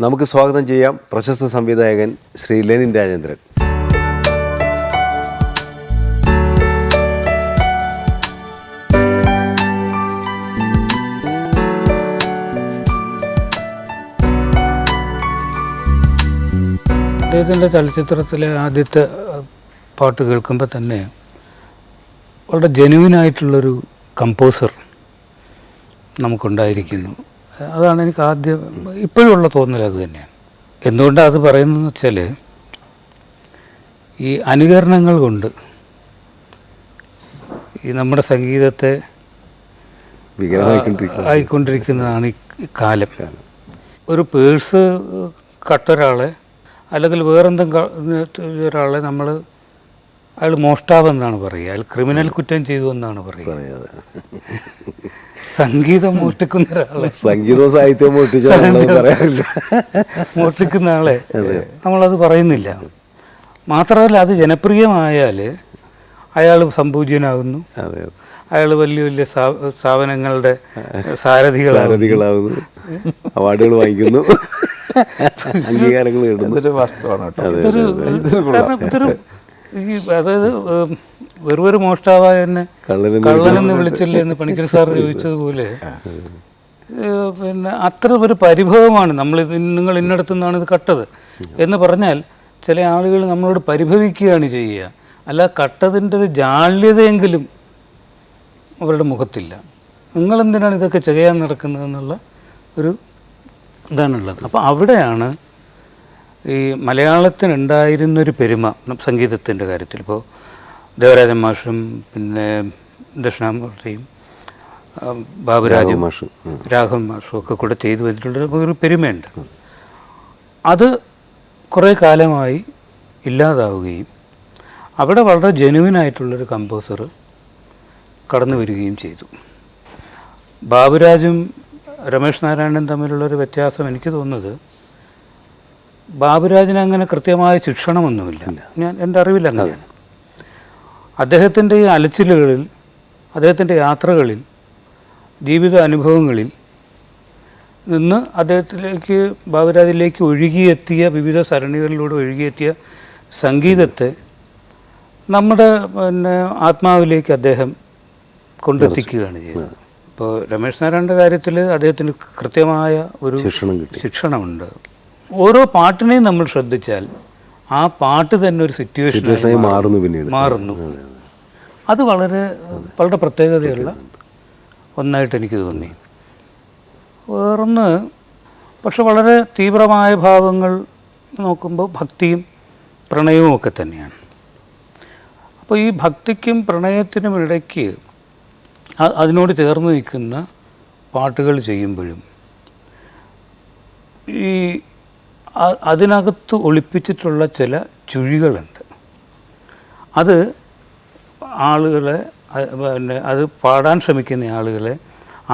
നമുക്ക് സ്വാഗതം ചെയ്യാം പ്രശസ്ത സംവിധായകൻ ശ്രീ ലെനിൻ രാജേന്ദ്രൻ. അദ്ദേഹത്തിന്റെ ചലച്ചിത്രത്തിലെ ആദ്യത്തെ പാട്ട് കേൾക്കുമ്പോൾ തന്നെ വളരെ ജെനുവിനായിട്ടുള്ളൊരു കമ്പോസർ നമുക്കുണ്ടായിരിക്കുന്നു. അതാണ് എനിക്ക് ആദ്യം ഇപ്പോഴുള്ള തോന്നൽ അത് തന്നെയാണ്. എന്തുകൊണ്ടാണ് അത് പറയുന്നതെന്ന് വെച്ചാൽ ഈ അനുകരണങ്ങൾ കൊണ്ട് ഈ നമ്മുടെ സംഗീതത്തെ ആയിക്കൊണ്ടിരിക്കുന്നതാണ് ഈ കാലം. ഒരു പേഴ്സ് കട്ടൊരാളെ അല്ലെങ്കിൽ വേറെന്തെങ്കിലും ഒരാളെ നമ്മൾ അയാൾ മോഷ്ടാവെന്നാണ് പറയുക. അയാൾ ക്രിമിനൽ കുറ്റം ചെയ്തു എന്നാണ് പറയുക. സംഗീതം മോഷ്ടിക്കുന്ന ഒരാളെ. സംഗീതവും സാഹിത്യവും പറയാറില്ല. മോഷ്ടിക്കുന്ന ആളെ നമ്മളത് പറയുന്നില്ല. മാത്രമല്ല അത് ജനപ്രിയമായാൽ അയാൾ സംപൂജ്യനാകുന്നു. അയാൾ വലിയ വലിയ സ്ഥാപനങ്ങളുടെ സാരഥികൾ സാരഥികളാകുന്നു. അവാർഡുകൾ വാങ്ങിക്കുന്നു. അംഗീകാരങ്ങൾ നേടുന്നു. ഇതൊരു വസ്തുവാണ് കേട്ടോ. ഇതൊരു അതായത് വെറും ഒരു മോഷ്ടാവായ എന്നെ കള്ളനെന്ന് കള്ളനെന്ന് വിളിച്ചില്ലേ എന്ന് പണിക്കർ സാർ ചോദിച്ചതുപോലെ പിന്നെ അത്ര ഒരു പരിഭവമാണ് നമ്മൾ നിങ്ങൾ ഇന്നടത്തു നിന്നാണ് ഇത് കട്ടത്. എന്ന് പറഞ്ഞാൽ ചില ആളുകൾ നമ്മളോട് പരിഭവിക്കുകയാണ് ചെയ്യുക. അല്ല കട്ടതിന്റെ ഒരു ജാള്യതയെങ്കിലും അവരുടെ മുഖത്തില്ല. നിങ്ങളെന്തിനാണ് ഇതൊക്കെ ചെയ്യാൻ നടക്കുന്നതെന്നുള്ള ഒരു ഇതാണുള്ളത്. അപ്പോൾ അവിടെയാണ് ഈ മലയാളത്തിനുണ്ടായിരുന്നൊരു പെരുമ സംഗീതത്തിന്റെ കാര്യത്തിൽ. ഇപ്പോൾ ദേവരാജൻ മാഷും പിന്നെ ദക്ഷിണാമൂർത്തിയും ബാബുരാജു മാഷും രാഘവൻ മാഷും ഒക്കെ കൂടെ ചെയ്തു വെച്ചിട്ടുള്ള ഒരു പെരുമയുണ്ട്. അത് കുറേ കാലമായി ഇല്ലാതാവുകയും അവിടെ വളരെ ജെനുവിനായിട്ടുള്ളൊരു കമ്പോസർ കടന്നു വരികയും ചെയ്തു. ബാബുരാജും രമേശ് നാരായണനും തമ്മിലുള്ളൊരു വ്യത്യാസം എനിക്ക് തോന്നുന്നത് ബാബുരാജിന് അങ്ങനെ കൃത്യമായ ശിക്ഷണമൊന്നുമില്ല. ഞാൻ എന്റെ അറിവില്ല അങ്ങനെയാണ്. അദ്ദേഹത്തിന്റെ ഈ അലച്ചിലുകളിൽ അദ്ദേഹത്തിന്റെ യാത്രകളിൽ ജീവിത അനുഭവങ്ങളിൽ നിന്ന് അദ്ദേഹത്തിലേക്ക് ബാബുരാജിലേക്ക് ഒഴുകിയെത്തിയ വിവിധ സരണികളിലൂടെ ഒഴുകിയെത്തിയ സംഗീതത്തെ നമ്മുടെ പിന്നെ ആത്മാവിലേക്ക് അദ്ദേഹം കൊണ്ടെത്തിക്കുകയാണ് ചെയ്തത്. ഇപ്പോൾ രമേശ് നാരായണന്റെ കാര്യത്തിൽ അദ്ദേഹത്തിന് കൃത്യമായ ഒരു ശിക്ഷണം ശിക്ഷണമുണ്ട്. ഓരോ പാട്ടിനെയും നമ്മൾ ശ്രദ്ധിച്ചാൽ ആ പാട്ട് തന്നെ ഒരു സിറ്റുവേഷൻ മാറുന്നു പിന്നീട്. മാറുന്നു. അത് വളരെ വളരെ പ്രത്യേകതയുള്ള ഒന്നായിട്ട് എനിക്ക് തോന്നി. വേറൊന്ന് പക്ഷെ വളരെ തീവ്രമായ ഭാവങ്ങൾ നോക്കുമ്പോൾ ഭക്തിയും പ്രണയവും ഒക്കെ തന്നെയാണ്. അപ്പോൾ ഈ ഭക്തിക്കും പ്രണയത്തിനും ഇടയ്ക്ക് അതിനോട് ചേർന്ന് നിൽക്കുന്ന പാട്ടുകൾ ചെയ്യുമ്പോഴും ഈ അതിനകത്ത് ഒളിപ്പിച്ചിട്ടുള്ള ചില ചുഴികളുണ്ട്. അത് ആളുകളെ പിന്നെ അത് പാടാൻ ശ്രമിക്കുന്ന ആളുകളെ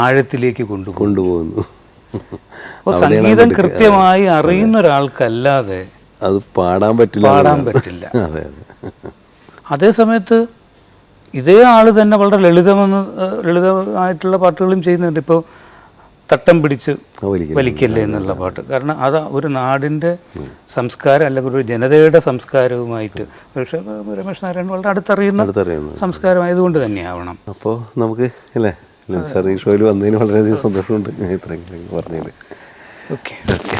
ആഴത്തിലേക്ക് കൊണ്ടു കൊണ്ടുപോകുന്നു. അപ്പോൾ സംഗീതം കൃത്യമായി അറിയുന്ന ഒരാൾക്കല്ലാതെ അത് പാടാൻ പറ്റില്ല പാടാൻ പറ്റില്ല. അതെ അതെ. അതേ സമയത്ത് ഇതേ ആൾ തന്നെ വളരെ ലളിതമെന്ന് ലളിതമായിട്ടുള്ള പാട്ടുകളും ചെയ്യുന്നുണ്ട്. ഇപ്പോൾ തട്ടം പിടിച്ച് വലിക്കല്ലേ എന്നുള്ള പാട്ട്. കാരണം അത് ഒരു നാടിന്റെ സംസ്കാരം അല്ലെങ്കിൽ ഒരു ജനതയുടെ സംസ്കാരവുമായിട്ട് പക്ഷേ രമേശ് നാരായണൻ വളരെ അടുത്തറിയുന്ന സംസ്കാരമായതുകൊണ്ട് തന്നെയാവണം. അപ്പോൾ നമുക്ക് അല്ലേ? സാർ ഈ ഷോയിൽ വന്നതിന് വളരെയധികം സന്തോഷമുണ്ട്. ഇത്രയും പറഞ്ഞതിൽ ഓക്കെ ഓക്കെ